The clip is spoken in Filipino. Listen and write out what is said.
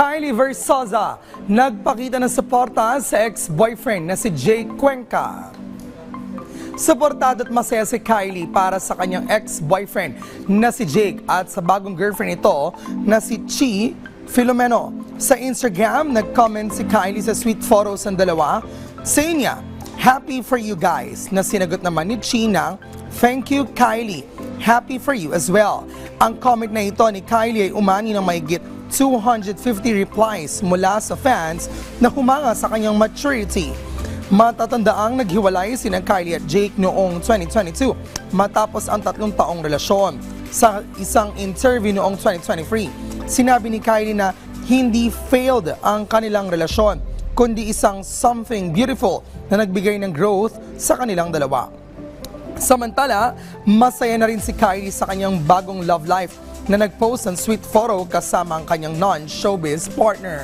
Kylie Versosa nagpakita ng suporta sa ex-boyfriend na si Jay Cuenca. Suportado at masaya si Kylie para sa kanyang ex-boyfriend na si Jake at sa bagong girlfriend ito na si Chi Filomeno. Sa Instagram, nag-comment si Kylie sa sweet photos ng dalawa. Say niya, happy for you guys, na sinagot naman ni Chi ng, thank you Kylie, happy for you as well. Ang comment na ito ni Kylie ay umani ng mahigit 250 replies mula sa fans na humanga sa kanyang maturity. Matatandaang naghiwalay sina Kylie at Jake noong 2022 matapos ang tatlong taong relasyon. Sa isang interview noong 2023, sinabi ni Kylie na hindi failed ang kanilang relasyon, kundi isang something beautiful na nagbigay ng growth sa kanilang dalawa. Samantala, masaya na rin si Kylie sa kanyang bagong love life na nag-post ng sweet photo kasama ang kanyang non-showbiz partner.